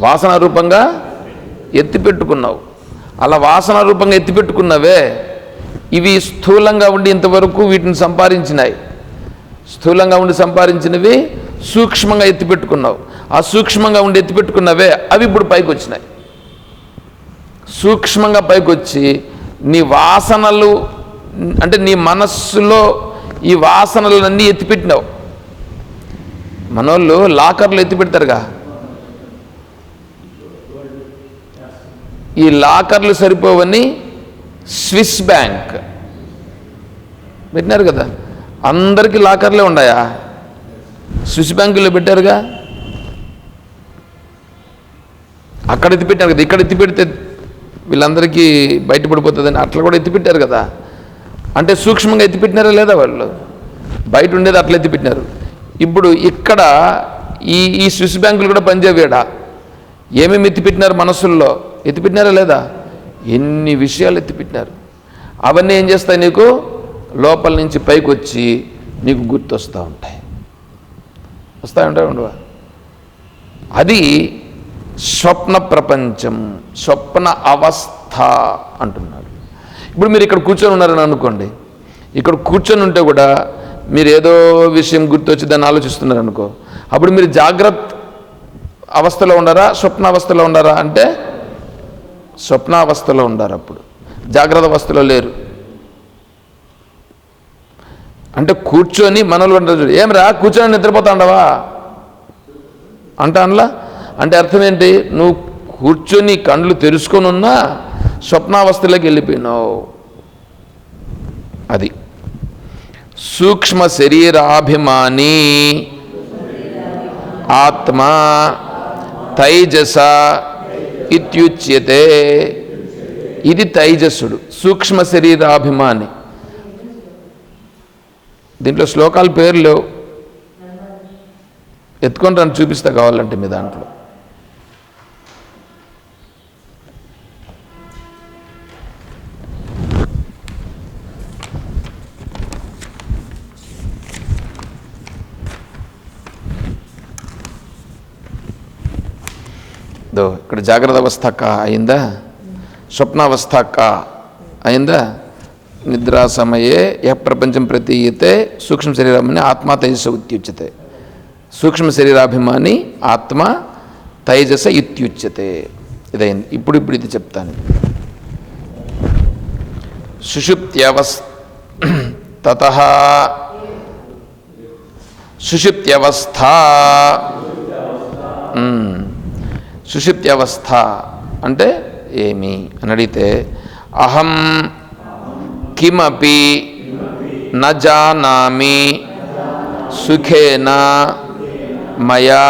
వాసన రూపంగా ఎత్తిపెట్టుకున్నావు అలా వాసన రూపంగా ఎత్తిపెట్టుకున్నవే ఇవి స్థూలంగా ఉండి ఇంతవరకు వీటిని సంపాదించినాయి. స్థూలంగా ఉండి సంపాదించినవి సూక్ష్మంగా ఎత్తిపెట్టుకున్నావు ఆ సూక్ష్మంగా ఉండి ఎత్తిపెట్టుకున్నవే అవి ఇప్పుడు పైకి వచ్చినాయి సూక్ష్మంగా పైకి వచ్చి నీ వాసనలు అంటే నీ మనస్సులో ఈ వాసనలన్నీ ఎత్తిపెట్టినావు మనోళ్ళు లాకర్లు ఎత్తిపెడతారుగా ఈ లాకర్లు సరిపోవని స్విస్ బ్యాంక్. పెట్టినారు కదా? అందరికీ లాకర్లే ఉన్నాయా? స్విస్ బ్యాంకులో పెట్టారుగా? అక్కడ ఎత్తి పెట్టారు కదా? ఇక్కడ ఎత్తి పెడితే వీళ్ళందరికీ బయటపడిపోతుందని అట్లా కూడా ఎత్తి పెట్టారు కదా? అంటే సూక్ష్మంగా ఎత్తి పెట్టినారా లేదా వాళ్ళు? బయట ఉండేది అట్లా ఎత్తి పెట్టినారు ఇప్పుడు ఇక్కడ ఈ ఈ స్విస్ బ్యాంకులు కూడా పనిచేయడా ఏమేమి ఎత్తిపెట్టినారు మనసుల్లో? ఎత్తిపెట్టినారా లేదా? ఎన్ని విషయాలు ఎత్తిపెట్టినారు? అవన్నీ ఏం చేస్తాయి నీకు? లోపల నుంచి పైకి వచ్చి నీకు గుర్తొస్తూ ఉంటాయి. వస్తూ ఉంటాయి ఉండవా? అది స్వప్న ప్రపంచం స్వప్న అవస్థ అంటున్నాడు. ఇప్పుడు మీరు ఇక్కడ కూర్చొని ఉన్నారని అనుకోండి. ఇక్కడ కూర్చొని ఉంటే కూడా మీరు ఏదో విషయం గుర్తొచ్చి దాన్ని ఆలోచిస్తున్నారు అనుకో అప్పుడు మీరు జాగ్రత్త అవస్థలో ఉండరా స్వప్న అవస్థలో ఉండారా? అంటే స్వప్నావస్థలో ఉండారు అప్పుడు. జాగ్రత్త అవస్థలో లేరు. అంటే కూర్చొని మనలో ఉంటారు ఏమరా కూర్చొని నిద్రపోతాండవా? ఉండవా అనలా. అంటే అర్థం ఏంటి? నువ్వు కూర్చొని కళ్ళు తెరుచుకొని ఉన్నా స్వప్నావస్థలోకి వెళ్ళిపోయినావు. అది. సూక్ష్మ శరీరాభిమాని ఆత్మ తైజస ఇత్యుచ్యతే. ఇది తైజస్సుడు సూక్ష్మ శరీరాభిమాని. దీంట్లో శ్లోకాల పేర్లు లేవు ఎత్తుకొని రాను చూపిస్తా కావాలంటే మీ దాంట్లో. దో ఇక్కడ జాగ్రత్త అవస్థ కా అయిందా? స్వప్నావస్థ కా అయిందా? నిద్రా సమయే యహ ప్రపంచం ప్రతీయతే సూక్ష్మ శరీరాభిమాని ఆత్మ తేజస ఉత్యుచ్యతే. సూక్ష్మ శరీరాభిమాని ఆత్మ తైజస ఇత్యుచ్యతే. ఇదైంది. ఇప్పుడు ఇప్పుడు ఇది చెప్తాను. సుషుప్త్యవస్ తత సుషుప్త్యవస్థ. సుషుప్త్యవస్థ అంటే ఏమి? అని అడిగితే అహం కిమపి న సుఖేన మయా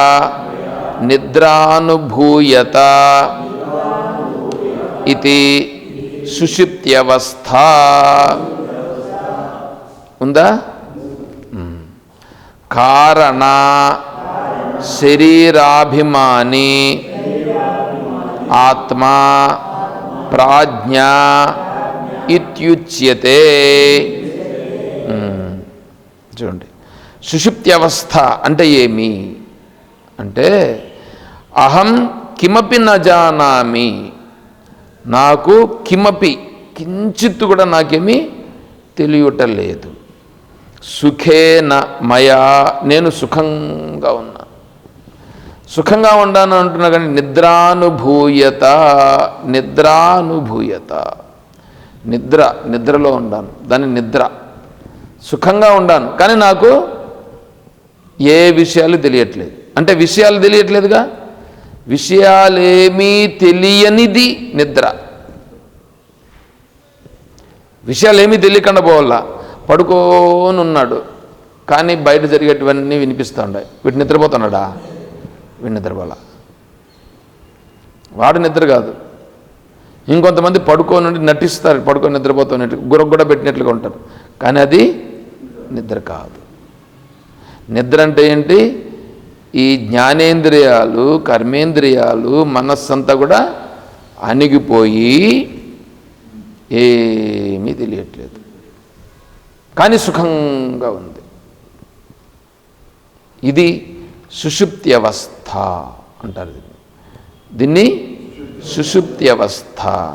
నిద్రానుభూయత ఇది సుషిప్త్యవస్థ. ఉందా? కారణ శరీరాభిమాని ఆత్మా ప్రాజ్ఞ ఇత్యుచ్యతే చూడండి. సుషుప్తి అవస్థ అంటే ఏమి? అంటే అహం కిమపి నజానామి నాకు కిమపి కించిత్తు కూడా నాకేమీ తెలియటం లేదు సుఖేన మయా నేను సుఖంగా ఉన్నా. సుఖంగా ఉండాను అంటున్నా కానీ నిద్రానుభూయత నిద్రానుభూయత. నిద్ర నిద్రలో ఉండాను. దాని నిద్ర. సుఖంగా ఉండాను. కానీ నాకు ఏ విషయాలు తెలియట్లేదు. అంటే విషయాలు తెలియట్లేదుగా? విషయాలేమీ తెలియనిది నిద్ర. విషయాలు ఏమీ తెలియకుండా పోవాలా? పడుకోనున్నాడు. కానీ బయట జరిగేటివన్నీ వినిపిస్తూ ఉన్నాయి వీటి నిద్రపోతున్నాడా? వీడు వల్ల వాడు నిద్ర కాదు. ఇంకొంతమంది పడుకోని నటిస్తారు పడుకొని నిద్రపోతున్నట్టు గుర్ర కూడా పెట్టినట్లుగా ఉంటారు. కానీ అది నిద్ర కాదు. నిద్ర అంటే ఏంటి? ఈ జ్ఞానేంద్రియాలు కర్మేంద్రియాలు మనస్సంతా కూడా అణిగిపోయి ఏమీ తెలియట్లేదు. కానీ సుఖంగా ఉంది. ఇది సుషుప్తి అవస్థ అంటారు దీన్ని. దీన్ని సుషుప్తి అవస్థ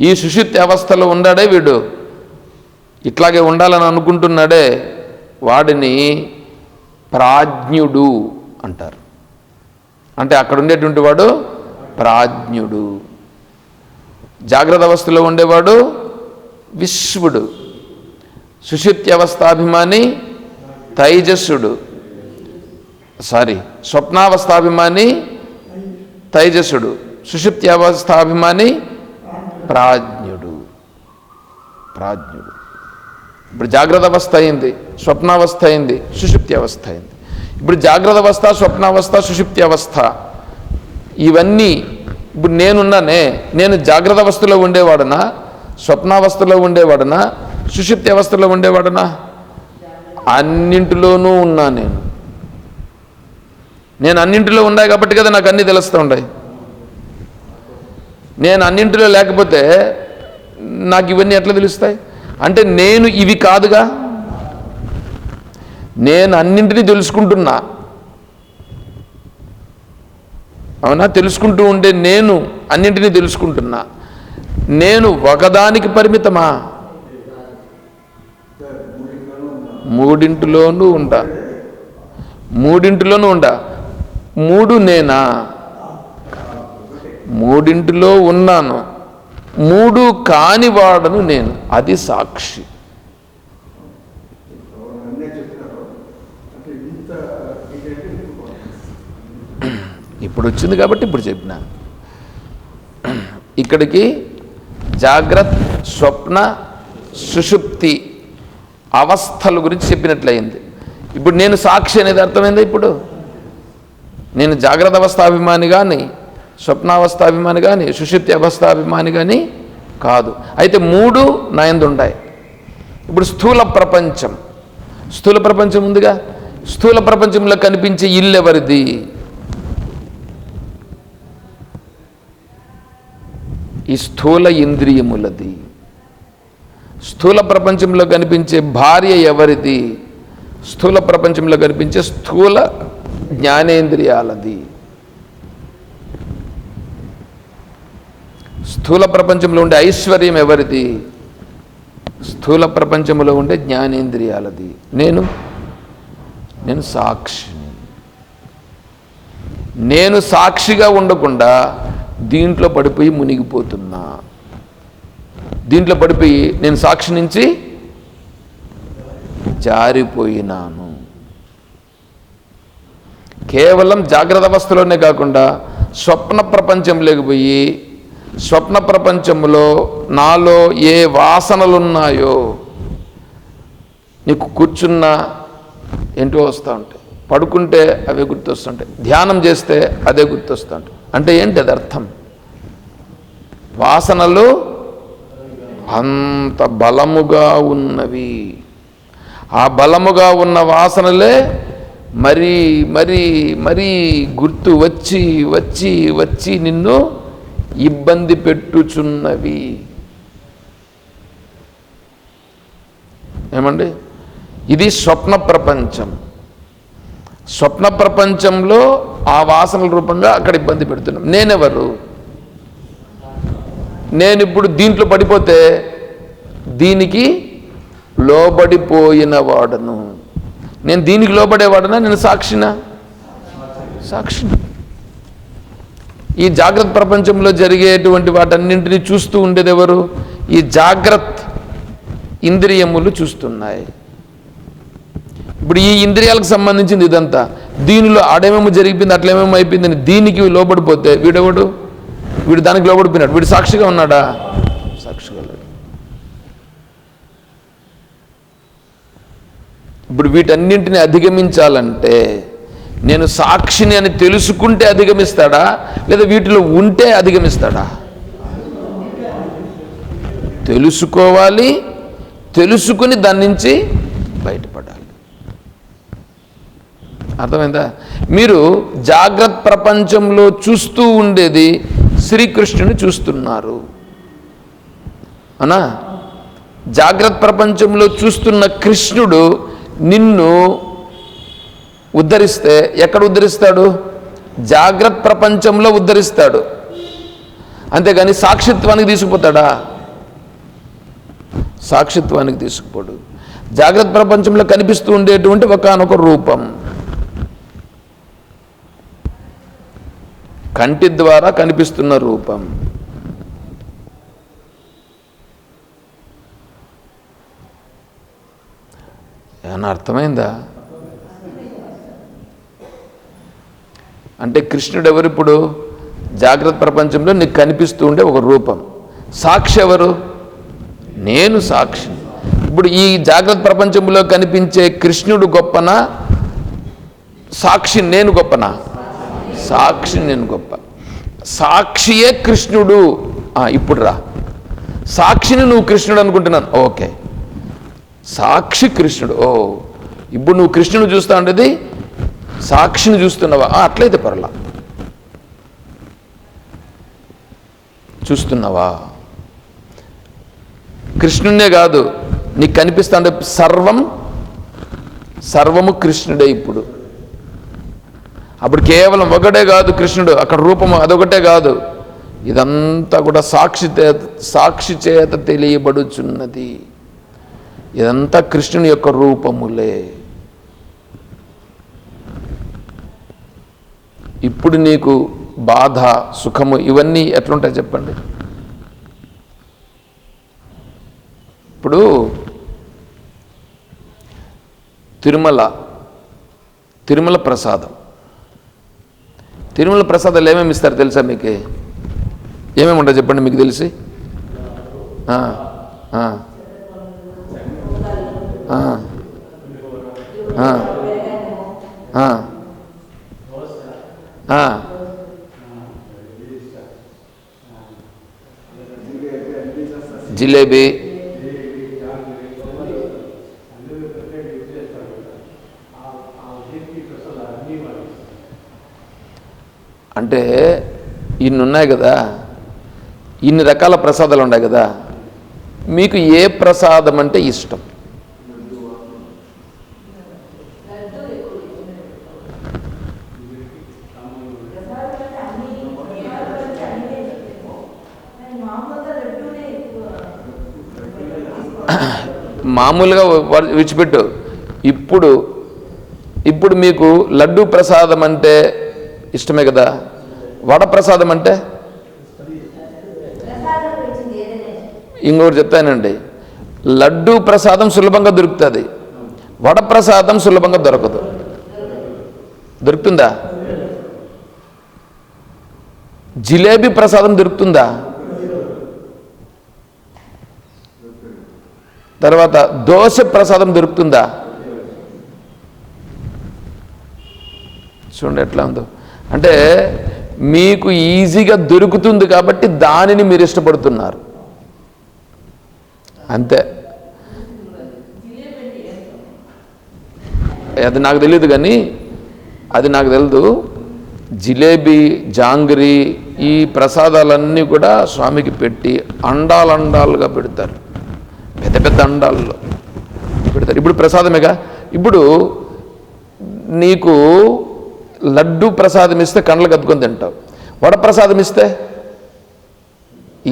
ఈ సుషుప్తి అవస్థలో ఉండాడే వీడు ఇట్లాగే ఉండాలని అనుకుంటున్నాడే వాడిని ప్రాజ్ఞుడు అంటారు. అంటే అక్కడ ఉండేటువంటి వాడు ప్రాజ్ఞుడు. జాగ్రత్త అవస్థలో ఉండేవాడు విశ్వడు. సుషుప్తి అవస్థాభిమాని తైజస్సుడు. సారీ స్వప్నావస్థాభిమాని తైజసుడు సుషుప్తి అవస్థాభిమాని ప్రాజ్ఞుడు. ప్రాజ్ఞుడు. ఇప్పుడు జాగ్రత్త అవస్థ అయింది స్వప్నావస్థ అయింది సుషుప్తి అవస్థ అయింది. ఇప్పుడు జాగ్రత్త అవస్థ స్వప్నావస్థ సుషుప్తి అవస్థ. ఇవన్నీ ఇప్పుడు నేనున్నానే నేను జాగ్రత్త అవస్థలో ఉండేవాడనా? స్వప్నావస్థలో ఉండేవాడనా? సుషుప్తి అవస్థలో ఉండేవాడనా? అన్నింటిలోనూ ఉన్నా నేను. నేను అన్నింటిలో ఉన్నాయి కాబట్టి కదా నాకు అన్నీ తెలుస్తూ ఉన్నాయి. నేను అన్నింటిలో లేకపోతే నాకు ఇవన్నీ ఎట్లా తెలుస్తాయి? అంటే నేను ఇవి కాదుగా? నేను అన్నింటినీ తెలుసుకుంటున్నా. అవునా? తెలుసుకుంటూ ఉంటే నేను అన్నింటినీ తెలుసుకుంటున్నా. నేను ఒకదానికి పరిమితమా? మూడింటిలోనూ ఉంటా. మూడింటిలోనూ ఉండా మూడు నేనా? మూడింటిలో ఉన్నాను. మూడు కాని వాడను నేను. అది సాక్షి. ఇప్పుడు వచ్చింది కాబట్టి ఇప్పుడు చెప్పిన. ఇక్కడికి జాగ్రత్త స్వప్న సుషుప్తి అవస్థల గురించి చెప్పినట్లయింది. ఇప్పుడు నేను సాక్షి అనేది అర్థమైందా ఇప్పుడు? నేను జాగ్రత్త అవస్థాభిమాని కానీ స్వప్నావస్థాభిమాని కానీ సుషిప్తి అవస్థాభిమాని కానీ కాదు. అయితే మూడు నయందు ఉంటాయి. ఇప్పుడు స్థూల ప్రపంచం. స్థూల ప్రపంచం ఉందిగా? స్థూల ప్రపంచంలో కనిపించే ఇల్లు ఎవరిది? ఈ స్థూల ఇంద్రియములది. స్థూల ప్రపంచంలో కనిపించే భార్య ఎవరిది? స్థూల ప్రపంచంలో కనిపించే స్థూల జ్ఞానేంద్రియాలది. స్థూల ప్రపంచంలో ఉండే ఐశ్వర్యం ఎవరిది? స్థూల ప్రపంచంలో ఉండే జ్ఞానేంద్రియాలది. నేను? నేను సాక్షిని. నేను సాక్షిగా ఉండకుండా దీంట్లో పడిపోయి మునిగిపోతున్నా. దీంట్లో పడిపోయి నేను సాక్షి నుంచి జారిపోయినాను. కేవలం జాగ్రత్త అవస్థలోనే కాకుండా స్వప్న ప్రపంచంలోకి పోయి స్వప్న ప్రపంచంలో నాలో ఏ వాసనలు ఉన్నాయో నీకు కూర్చున్నా ఏంటో వస్తూ ఉంటాయి. పడుకుంటే అవే గుర్తొస్తుంటాయి. ధ్యానం చేస్తే అదే గుర్తొస్తుంటాయి. అంటే ఏంటి అది అర్థం? వాసనలు అంత బలముగా ఉన్నవి. ఆ బలముగా ఉన్న వాసనలే మరి మరి మరి గుర్తు వచ్చి వచ్చి వచ్చి నిన్ను ఇబ్బంది పెట్టుచున్నవి. ఏమండి? ఇది స్వప్న ప్రపంచం. స్వప్న ప్రపంచంలో ఆ వాసనల రూపంగా అక్కడ ఇబ్బంది పెడుతున్నాం. నేనెవరు? నేను ఇప్పుడు దీంట్లో పడిపోతే దీనికి లోబడిపోయిన వాడను. నేను దీనికి లోబడేవాడనా? నేను సాక్షినా? సాక్షిని. ఈ జాగ్రత్త ప్రపంచంలో జరిగేటువంటి వాటన్నింటినీ చూస్తూ ఉండేది ఎవరు? ఈ జాగ్రత్త ఇంద్రియములు చూస్తున్నాయి. ఇప్పుడు ఈ ఇంద్రియాలకు సంబంధించింది ఇదంతా. దీనిలో ఆడేమేమో జరిగిపోయింది అట్లేమేమో అయిపోయిందని దీనికి లోబడిపోతే వీడెవడు? వీడు దానికి లోబడిపోయినాడు. వీడు సాక్షిగా ఉన్నాడా సాక్షిగా లేడు ఇప్పుడు వీటన్నింటిని అధిగమించాలంటే నేను సాక్షిని అని తెలుసుకుంటే అధిగమిస్తాడా? లేదా వీటిలో ఉంటే అధిగమిస్తాడా? తెలుసుకోవాలి తెలుసుకుని దాని నుంచి బయటపడాలి. అర్థమైందా? మీరు జాగ్రత్త ప్రపంచంలో చూస్తూ ఉండేది శ్రీకృష్ణుని చూస్తున్నారు. అనా జాగ్రత్త ప్రపంచంలో చూస్తున్న కృష్ణుడు నిన్ను ఉద్ధరిస్తే ఎక్కడ ఉద్ధరిస్తాడు? జాగ్రత్త ప్రపంచంలో ఉద్ధరిస్తాడు. అంతేగాని సాక్షిత్వానికి తీసుకుపోతాడా? సాక్షిత్వానికి తీసుకుపోడు. జాగ్రత్త ప్రపంచంలో కనిపిస్తూ ఉండేటువంటి ఒకనొక రూపం. కంటి ద్వారా కనిపిస్తున్న రూపం. ఏమన్నా అర్థమైందా? అంటే కృష్ణుడు ఎవరు ఇప్పుడు? జాగ్రత్త ప్రపంచంలో నీకు కనిపిస్తూ ఉండే ఒక రూపం. సాక్షి ఎవరు? నేను సాక్షి. ఇప్పుడు ఈ జాగ్రత్త ప్రపంచంలో కనిపించే కృష్ణుడు గొప్పనా? సాక్షి నేను గొప్పనా? సాక్షి నేను గొప్ప. సాక్షియే కృష్ణుడు. ఇప్పుడు రా. సాక్షిని నువ్వు కృష్ణుడు అనుకుంటున్నాను. ఓకే. సాక్షి కృష్ణుడు. ఓ ఇప్పుడు నువ్వు కృష్ణుడు చూస్తా ఉండేది సాక్షిని చూస్తున్నావా? ఆ, అట్లయితే పర్లా. చూస్తున్నావా? కృష్ణుడే కాదు నీకు కనిపిస్తా ఉండే సర్వం సర్వము కృష్ణుడే ఇప్పుడు. అప్పుడు కేవలం ఒకటే కాదు కృష్ణుడు అక్కడ రూపము అదొకటే కాదు. ఇదంతా కూడా సాక్షి సాక్షి చేత తెలియబడుచున్నది. ఇదంతా కృష్ణుని యొక్క రూపములే. ఇప్పుడు నీకు బాధ సుఖము ఇవన్నీ ఎట్లుంటాయి చెప్పండి? ఇప్పుడు తిరుమల తిరుమల ప్రసాదం. తిరుమల ప్రసాదాలు ఏమేమి ఇస్తారు తెలుసా మీకు? ఏమేమి ఉంటాయి చెప్పండి మీకు తెలిసి ఆ, ఆ. ఆ. ఆ. ఆ. ఆ. జిలేబీ. అంటే ఇన్ని ఉన్నాయి కదా. ఇన్ని రకాల ప్రసాదాలు ఉన్నాయి కదా. మీకు ఏ ప్రసాదం అంటే ఇష్టం? మామూలుగా వ- విడిచిపెట్టు. ఇప్పుడు ఇప్పుడు మీకు లడ్డు ప్రసాదం అంటే ఇష్టమే కదా? వడ ప్రసాదం అంటే? ఇంకొకటి చెప్తానండి. లడ్డు ప్రసాదం సులభంగా దొరుకుతుంది. వడ ప్రసాదం సులభంగా దొరకదు. దొరుకుతుందా? జిలేబీ ప్రసాదం దొరుకుతుందా? తర్వాత దోశ ప్రసాదం దొరుకుతుందా? చూడండి ఎట్లా ఉందో. అంటే మీకు ఈజీగా దొరుకుతుంది కాబట్టి దానిని మీరు ఇష్టపడుతున్నారు. అంతే. అది నాకు తెలియదు కానీ అది నాకు తెలియదు జిలేబీ జాంగ్రీ ఈ ప్రసాదాలన్నీ కూడా స్వామికి పెట్టి అండాలండాలుగా పెడతారు. పెద్ద పెద్ద అండాల్లో. పెడతారు ఇప్పుడు ప్రసాదమేగా? ఇప్పుడు నీకు లడ్డు ప్రసాదం ఇస్తే కండ్లు అద్దుకొని తింటావు. వడ ప్రసాదం ఇస్తే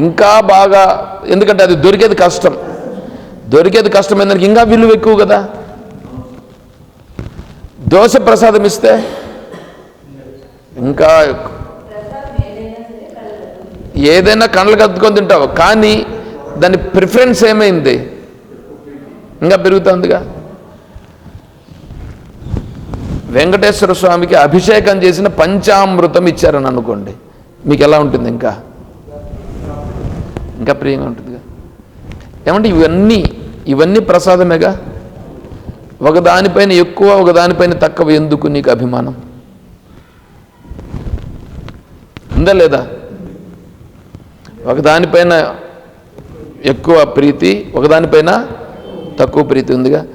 ఇంకా బాగా ఎందుకంటే అది దొరికేది కష్టం. దొరికేది కష్టం ఏందానికి ఇంకా విలువ ఎక్కువ కదా. దోశ ప్రసాదం ఇస్తే ఇంకా ఏదైనా కండ్లు కద్దుకొని తింటావు. కానీ దాని ప్రిఫరెన్స్ ఏమైంది? ఇంకా పెరుగుతుందిగా. వెంకటేశ్వర స్వామికి అభిషేకం చేసిన పంచామృతం ఇచ్చారని అనుకోండి. మీకు ఎలా ఉంటుంది ఇంకా? ఇంకా ప్రియంగా ఉంటుందిగా. ఏమంటే ఇవన్నీ ఇవన్నీ ప్రసాదమేగా? ఒకదానిపైన ఎక్కువ ఒకదానిపైన తక్కువ ఎందుకు నీకు అభిమానం? ఉందా లేదా? ఒకదానిపైన ఎక్కువ ప్రీతి ఒకదానిపైన తక్కువ ప్రీతి ఉందిగా.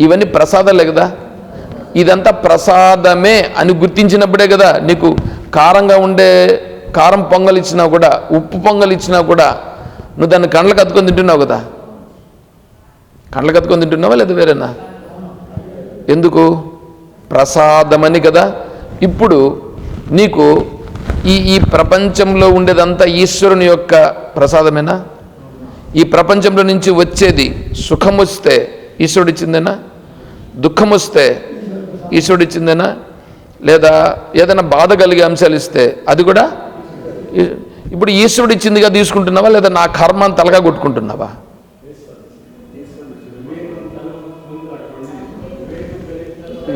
ఇవన్నీ ప్రసాదాలే కదా. ఇదంతా ప్రసాదమే అని గుర్తించినప్పుడే కదా నీకు కారంగా ఉండే కారం పొంగల్ ఇచ్చినా కూడా ఉప్పు పొంగల్ ఇచ్చినా కూడా నువ్వు దాన్ని కండ్లకు అతుకొని తింటున్నావు కదా. కండ్లకు అతుకొని తింటున్నావా లేదా వేరేనా? ఎందుకు? ప్రసాదమని కదా. ఇప్పుడు నీకు ఈ ఈ ప్రపంచంలో ఉండేదంతా ఈశ్వరుని యొక్క ప్రసాదమేనా? ఈ ప్రపంచంలో నుంచి వచ్చేది సుఖం వస్తే ఈశ్వరుడిచ్చిందేనా? దుఃఖం వస్తే ఈశ్వరుడిచ్చిందేనా? లేదా ఏదైనా బాధ కలిగే అంశాలు ఇస్తే అది కూడా ఇప్పుడు ఈశ్వరుడు ఇచ్చిందిగా తీసుకుంటున్నావా లేదా నా కర్మని తలగా కొట్టుకుంటున్నావా?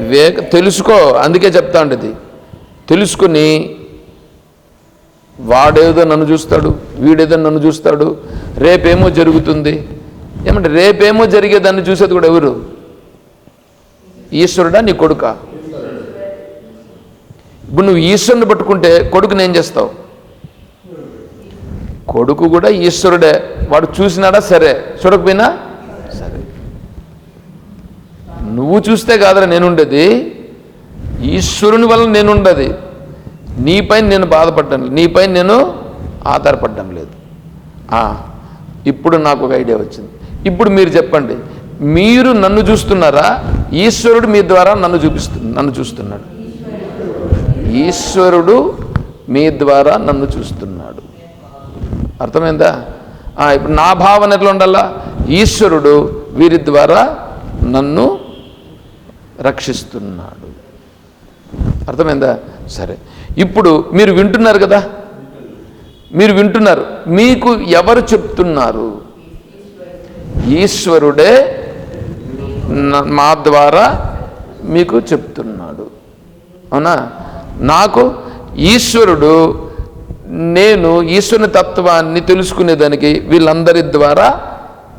వివేక తెలుసుకో అందుకే చెప్తా ఉండేది. తెలుసుకుని వాడేదో నన్ను చూస్తాడు వీడేదో నన్ను చూస్తాడు రేపేమో జరుగుతుంది. ఏమంటే రేపేమో జరిగేదాన్ని చూసేది కూడా ఎవరు? ఈశ్వరుడా నీ కొడుక? ఇప్పుడు నువ్వు ఈశ్వరుని పట్టుకుంటే కొడుకుని ఏం చేస్తావు? కొడుకు కూడా ఈశ్వరుడే. వాడు చూసినాడా? సరే. చూడకపోయినా? సరే. నువ్వు చూస్తే కాదురా నేనుండేది. ఈశ్వరుని వల్ల నేనుండది. నీపైన నేను బాధపడడం లేదు. నీపైన నేను ఆధారపడడం లేదు. ఇప్పుడు నాకు ఒక ఐడియా వచ్చింది. ఇప్పుడు మీరు చెప్పండి. మీరు నన్ను చూస్తున్నారా? ఈశ్వరుడు మీ ద్వారా నన్ను చూపిస్తు నన్ను చూస్తున్నాడు. ఈశ్వరుడు మీ ద్వారా నన్ను చూస్తున్నాడు. అర్థమైందా? ఇప్పుడు నా భావన ఎట్లా ఉండాలా? ఈశ్వరుడు వీరి ద్వారా నన్ను రక్షిస్తున్నాడు. అర్థమైందా? సరే. ఇప్పుడు మీరు వింటున్నారు కదా? మీరు వింటున్నారు. మీకు ఎవరు చెప్తున్నారు? ఈశ్వరుడే మా ద్వారా మీకు చెప్తున్నాడు. అవునా? నాకు ఈశ్వరుడు నేను ఈశ్వరుని తత్వాన్ని తెలుసుకునేదానికి వీళ్ళందరి ద్వారా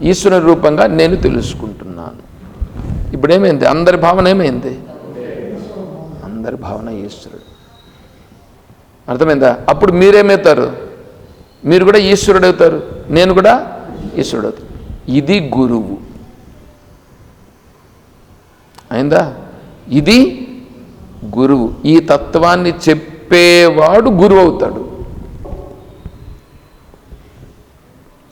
ఈశ్వరుని రూపంగా నేను తెలుసుకుంటున్నాను. ఇప్పుడేమైంది? అందరి భావన ఏమైంది? అందరి భావన ఈశ్వరుడు. అర్థమైందా? అప్పుడు మీరేమవుతారు మీరు కూడా ఈశ్వరుడు అవుతారు నేను కూడా ఈశ్వరుడు అవుతాను ఇది గురువు. అయిందా? ఇది గురువు. ఈ తత్వాన్ని చెప్పేవాడు గురువు అవుతాడు.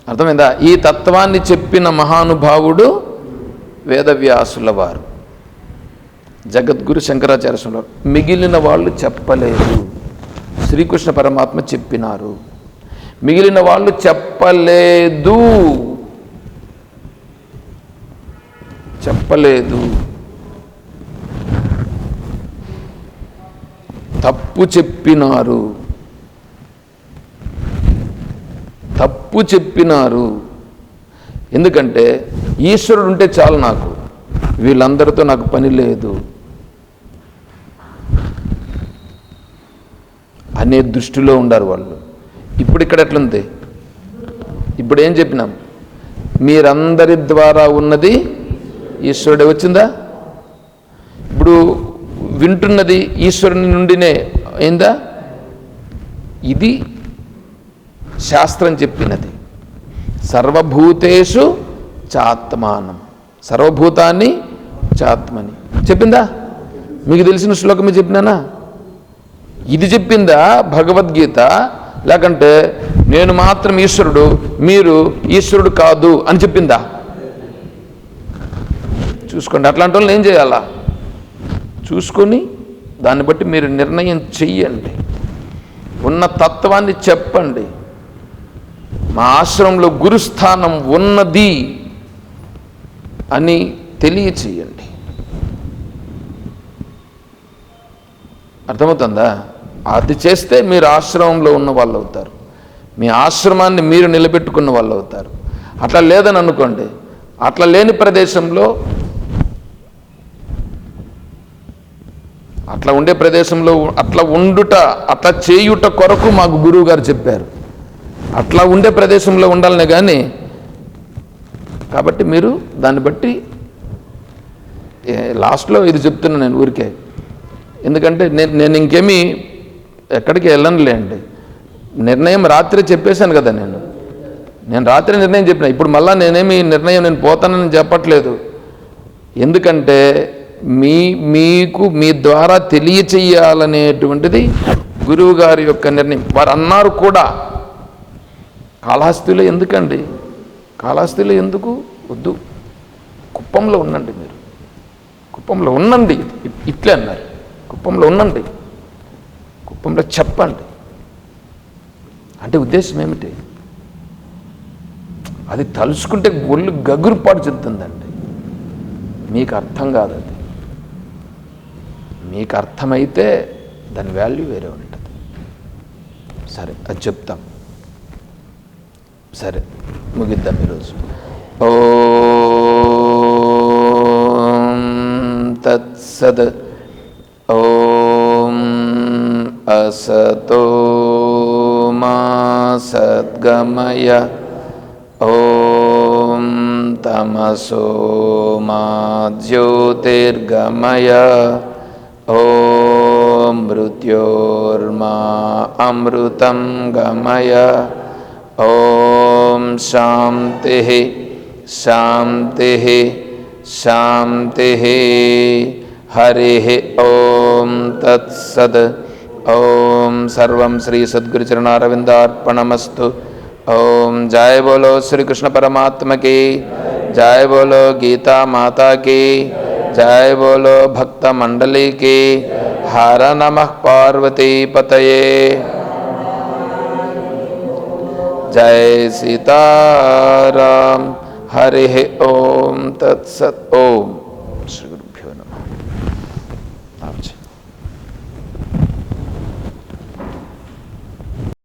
అర్థమైందా? ఈ తత్వాన్ని చెప్పిన మహానుభావుడు వేదవ్యాసుల వారు జగద్గురు శంకరాచార్య మిగిలిన వాళ్ళు చెప్పలేదు. శ్రీకృష్ణ పరమాత్మ చెప్పినారు. మిగిలిన వాళ్ళు చెప్పలేదు. చెప్పలేదు. తప్పు చెప్పినారు. తప్పు చెప్పినారు. ఎందుకంటే ఈశ్వరుడు ఉంటే చాలు నాకు. వీళ్ళందరితో నాకు పని లేదు. అనే దృష్టిలో ఉండారు వాళ్ళు. ఇప్పుడు ఇక్కడ ఎట్లుంది? ఇప్పుడు ఏం చెప్పినాం? మీరందరి ద్వారా ఉన్నది ఈశ్వరుడే వచ్చిందా? ఇప్పుడు వింటున్నది ఈశ్వరుని నుండినే అయిందా ఇది శాస్త్రం చెప్పినది. సర్వభూతేషు చాత్మానం. సర్వభూతాన్ని చాత్మని. చెప్పిందా? మీకు తెలిసిన శ్లోకమే చెప్పినానా? ఇది చెప్పిందా భగవద్గీత? లేకంటే నేను మాత్రం ఈశ్వరుడు మీరు ఈశ్వరుడు కాదు అని చెప్పిందా? చూసుకోండి అట్లాంటి వాళ్ళు ఏం చేయాలా? చూసుకొని దాన్ని బట్టి మీరు నిర్ణయం చెయ్యండి. ఉన్న తత్వాన్ని చెప్పండి. మా ఆశ్రమంలో గురుస్థానం ఉన్నది అని తెలియచేయండి. అర్థమవుతుందా? అది చేస్తే మీరు ఆశ్రమంలో ఉన్న వాళ్ళు అవుతారు. మీ ఆశ్రమాన్ని మీరు నిలబెట్టుకున్న వాళ్ళు అవుతారు. అట్లా లేదని అనుకోండి అట్లా లేని ప్రదేశంలో అట్లా ఉండే ప్రదేశంలో అట్లా ఉండుట అట్లా చేయుట కొరకు మాకు గురువు గారు చెప్పారు. అట్లా ఉండే ప్రదేశంలో ఉండాలనే కానీ కాబట్టి మీరు దాన్ని బట్టి లాస్ట్లో ఇది చెప్తున్నా నేను ఊరికే. ఎందుకంటే నేను నేను ఇంకేమీ ఎక్కడికి వెళ్ళనులేండి నిర్ణయం రాత్రి చెప్పేశాను కదా నేను. నేను రాత్రి నిర్ణయం చెప్పిన. ఇప్పుడు మళ్ళీ నేనేమి నిర్ణయం నేను పోతానని చెప్పట్లేదు. ఎందుకంటే మీ మీకు మీ ద్వారా తెలియచేయాలనేటువంటిది గురువు గారి యొక్క నిర్ణయం. వారు అన్నారు కూడా. కాళహస్తిలో ఎందుకండి? కాళహస్తిలో ఎందుకు? వద్దు. కుప్పంలో ఉండండి మీరు. కుప్పంలో ఉండండి. ఇట్లే అన్నారు. కుప్పంలో ఉండండి. రూపంలో చెప్పండి. అంటే ఉద్దేశం ఏమిటి? అది తలుచుకుంటే ఒళ్ళు గగురుపాటు చెప్తుందండి. మీకు అర్థం కాదు అది. మీకు అర్థమైతే దాని వాల్యూ వేరే ఉంటుంది. సరే అది చెప్తాం. సరే ముగిద్దాం ఈరోజు. ఓ తత్సద్ అసతో మా సద్గమయ ఓం తమసో మా జ్యోతిర్గమయ ఓం మృత్యోర్మా అమృతం గమయ ఓం శాంతి శాంతి శాంతి హరి ఓం తత్సద్ ఓం సర్వం శ్రీ సద్గురుచరణారవిందార్పణమస్తు ఓం జయ బోలో శ్రీకృష్ణ పరమాత్మ की जय बोलो गीता माता की जय बोलो भक्त मंडली की हर नमः पार्वती पतये जय सीताराम हरि ओम तत्सत ओम श्री गुरु